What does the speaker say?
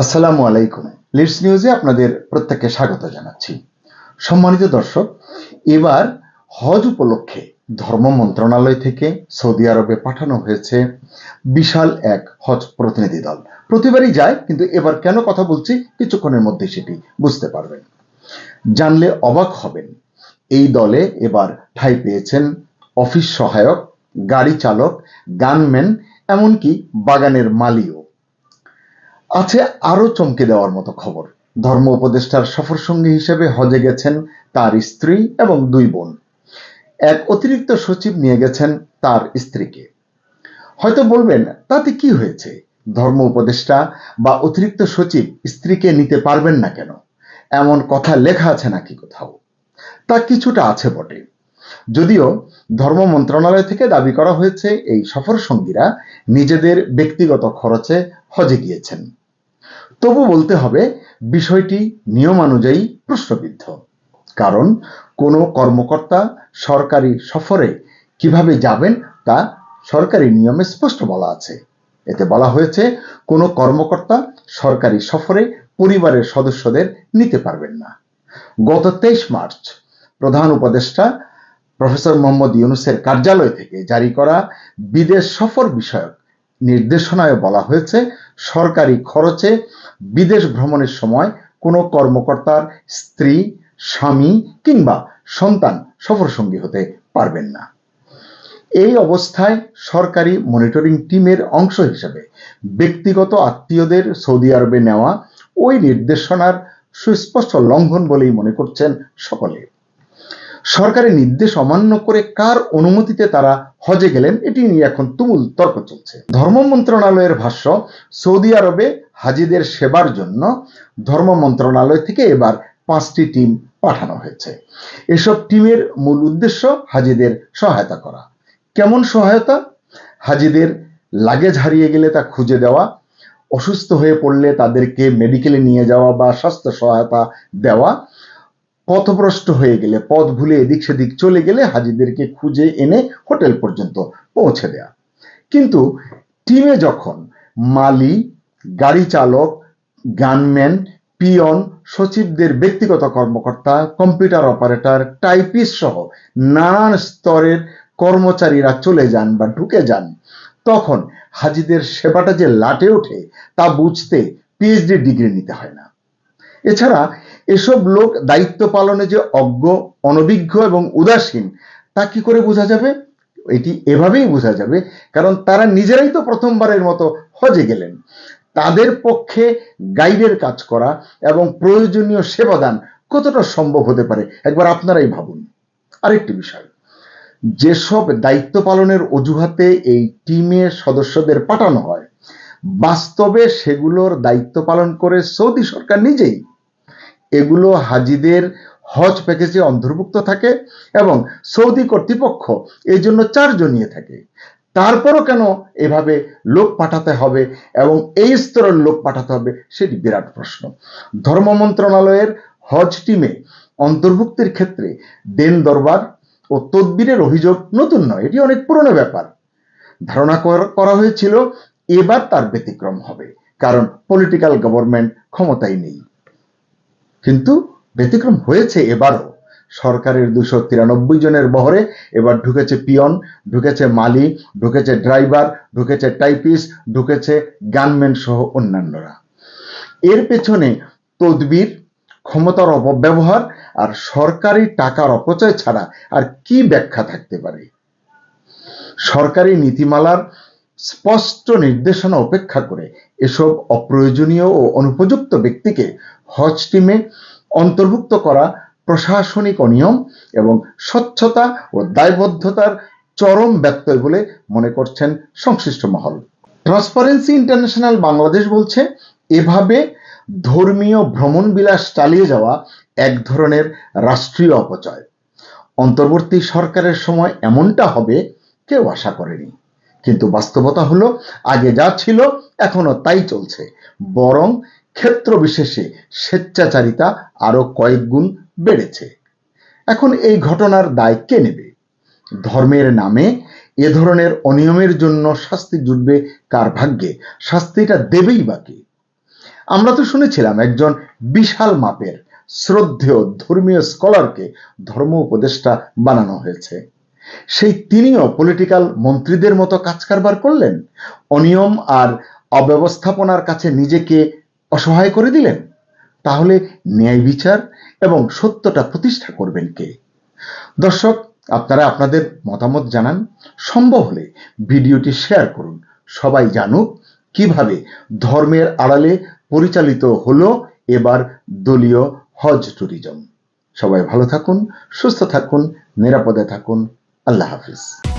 আসসালামু আলাইকুম। লিডস নিউজে আপনাদের প্রত্যেককে স্বাগত জানাচ্ছি। সম্মানিত দর্শক, এবার হজ উপলক্ষে ধর্ম মন্ত্রণালয় থেকে সৌদি আরবে পাঠানো হয়েছে বিশাল এক হজ প্রতিনিধি দল। প্রতিবারই যায়, কিন্তু এবার কেন কথা বলছি কিছুক্ষণের মধ্যে সেটি বুঝতে পারবেন। জানলে অবাক হবেন, এই দলে এবার ঠাঁই পেয়েছেন অফিস সহায়ক, গাড়ি চালক, গানম্যান, এমনকি বাগানের মালিও। আছে আরও চমকে দেওয়ার মতো খবর। ধর্ম উপদেষ্টার সফর সঙ্গী হিসেবে হজে গেছেন তার স্ত্রী এবং দুই বোন। এক অতিরিক্ত সচিব নিয়ে গেছেন তার স্ত্রীকে। হয়তো বলবেন, তাতে কি হয়েছে? ধর্ম উপদেষ্টা বা অতিরিক্ত সচিব স্ত্রীকে নিতে পারবেন না কেন? এমন কথা লেখা আছে নাকি কোথাও? তা কিছুটা আছে বটে। যদিও ধর্ম মন্ত্রণালয় থেকে দাবি করা হয়েছে, এই সফর সঙ্গীরা নিজেদের ব্যক্তিগত খরচে হজে গিয়েছেন। তবু বলতে হবে, বিষয়টি নিয়মানুযায়ী প্রশ্নবিদ্ধ। কারণ কোনো কর্মকর্তা সরকারি সফরে কীভাবে যাবেন তা সরকারি নিয়মে স্পষ্ট বলা আছে। এতে বলা হয়েছে, কোনো কর্মকর্তা সরকারি সফরে পরিবারের সদস্যদের নিতে পারবেন না। গত তেইশ মার্চ, প্রধান উপদেষ্টা প্রফেসর মোহাম্মদ ইউনুসের কার্যালয় থেকে জারি করা বিদেশ সফর বিষয়ক নির্দেশনায় বলা হয়েছে, সরকারি খরচে বিদেশ ভ্রমণের সময় কোনো কর্মকর্তার স্ত্রী, স্বামী কিংবা সন্তান সফরসঙ্গী হতে পারবেন না। এই অবস্থায় সরকারি মনিটরিং টিমের অংশ হিসেবে ব্যক্তিগত আত্মীয়দের সৌদি আরবে নেওয়া ওই নির্দেশনার সুস্পষ্ট লঙ্ঘন বলেই মনে করছেন সকলে। সরকারি নির্দেশ অমান্য করে কার অনুমতিতে তারা হজে গেলেন, এটি নিয়ে এখন তুমুল তর্ক চলছে। ধর্ম মন্ত্রণালয়ের ভাষ্য, সৌদি আরবে হাজিদের সেবার জন্য ধর্ম মন্ত্রণালয় থেকে এবার পাঁচটি টিম পাঠানো হয়েছে। এসব টিমের মূল উদ্দেশ্য হাজিদের সহায়তা করা। কেমন সহায়তা? হাজিদের লাগেজ হারিয়ে গেলে তা খুঁজে দেওয়া, অসুস্থ হয়ে পড়লে তাদেরকে মেডিকেলে নিয়ে যাওয়া বা স্বাস্থ্য সহায়তা দেওয়া পথভ্রষ্ট হয়ে গেলে, পথ ভুলে এদিক সেদিক চলে গেলে হাজিদেরকে খুঁজে এনে হোটেল পর্যন্ত পৌঁছে দেয়া। কিন্তু টিমে যখন মালি, গাড়ি চালক, গানম্যান, পিয়ন, সচিবদের ব্যক্তিগত কর্মকর্তা, কম্পিউটার অপারেটর, টাইপিস্ট সহ নানান স্তরের কর্মচারীরা চলে যান বা ঢুকে যান, তখন হাজিদের সেবাটা যে লাটে ওঠে তা বুঝতে পিএইচডি ডিগ্রি নিতে হয় না। এছাড়া এসব লোক দায়িত্ব পালনে যে অজ্ঞ, অনভিজ্ঞ এবং উদাসীন, তা কি করে বোঝা যাবে? এটি এভাবেই বোঝা যাবে, কারণ তারা নিজেরাই তো প্রথমবারের মতো হজে গেলেন। তাদের পক্ষে গাইডের কাজ করা এবং প্রয়োজনীয় সেবাদান কতটা সম্ভব হতে পারে, একবার আপনারাই ভাবুন। আরেকটি বিষয়, যেসব দায়িত্ব পালনের অজুহাতে এই টিমের সদস্যদের পাঠানো হয়, বাস্তবে সেগুলোর দায়িত্ব পালন করে সৌদি সরকার নিজেই এগুলো হাজিদের হজ প্যাকেজে অন্তর্ভুক্ত থাকে এবং সৌদি কর্তৃপক্ষ এই জন্য চার্জও নিয়ে থাকে। তারপরও কেন এভাবে লোক পাঠাতে হবে এবং এই স্তরের লোক পাঠাতে হবে সেটি বিরাট প্রশ্ন। ধর্ম মন্ত্রণালয়ের হজ টিমে অন্তর্ভুক্তির ক্ষেত্রে দেন দরবার ও তদবিরের অভিযোগ নতুন নয়, এটি অনেক পুরনো ব্যাপার। ধারণা করা হয়েছিল এবার তার ব্যতিক্রম হবে, কারণ পলিটিক্যাল গভর্নমেন্ট ক্ষমতায় নেই। কিন্তু ব্যতিক্রম হয়েছে এবারও। সরকারের দুশো তিরানব্বই জনের বহরে এবার ঢুকেছে পিয়ন, ঢুকেছে মালি, ঢুকেছে ড্রাইভার, ঢুকেছে টাইপিস্ট, ঢুকেছে গানম্যান সহ অন্যান্যরা। এর পেছনে তদবির, ক্ষমতার অপব্যবহার আর সরকারি টাকার অপচয় ছাড়া আর কি ব্যাখ্যা থাকতে পারে? সরকারি নীতিমালার স্পষ্ট নির্দেশনা উপেক্ষা করে এসব অপ্রয়োজনীয় ও অনুপযুক্ত ব্যক্তিকে হজ টিমে অন্তর্ভুক্ত করা প্রশাসনিক অনিয়ম এবং স্বচ্ছতা ও দায়বদ্ধতার চরম ব্যত্যয় বলে মনে করছেন সংশ্লিষ্ট মহল। ট্রান্সপারেন্সি ইন্টারন্যাশনাল বাংলাদেশ বলছে, এভাবে ধর্মীয় ভ্রমণ বিলাস চালিয়ে যাওয়া এক ধরনের রাষ্ট্রীয় অপচয়। অন্তর্বর্তী সরকারের সময় এমনটা হবে, কেউ আশা করেনি। কিন্তু বাস্তবতা হলো, আগে যা ছিল, এখনও তাই চলছে। বরং ক্ষেত্র বিশেষে স্বেচ্ছাচারিতা আরও কয়েক গুণ বেড়েছে। এখন এই ঘটনার দায় কে নেবে? ধর্মের নামে এ ধরনের অনিয়মের জন্য শাস্তি জুটবে কার ভাগ্যে? শাস্তিটা দেবেই বাকি আমরা তো শুনেছিলাম একজন বিশাল মাপের, শ্রদ্ধেয়, ধর্মীয় স্কলারকে ধর্ম উপদেষ্টা বানানো হয়েছে। সেই তিনিও পলিটিক্যাল মন্ত্রীদের মতো কাজ কারবার করলেন? অনিয়ম আর অব্যবস্থাপনার কাছে নিজেকে অসহায় করে দিলেন। তাহলে ন্যায় বিচার এবং সত্যটা প্রতিষ্ঠা করবেন কে? দর্শক, আপনারা আপনাদের মতামত জানান। সম্ভব হলে ভিডিওটি শেয়ার করুন। সবাই জানুক কীভাবে ধর্মের আড়ালে পরিচালিত হলো এবার দলীয় হজ ট্যুরিজম। সবাই ভালো থাকুন, সুস্থ থাকুন, নিরাপদে থাকুন। আল্লাহ হাফিজ।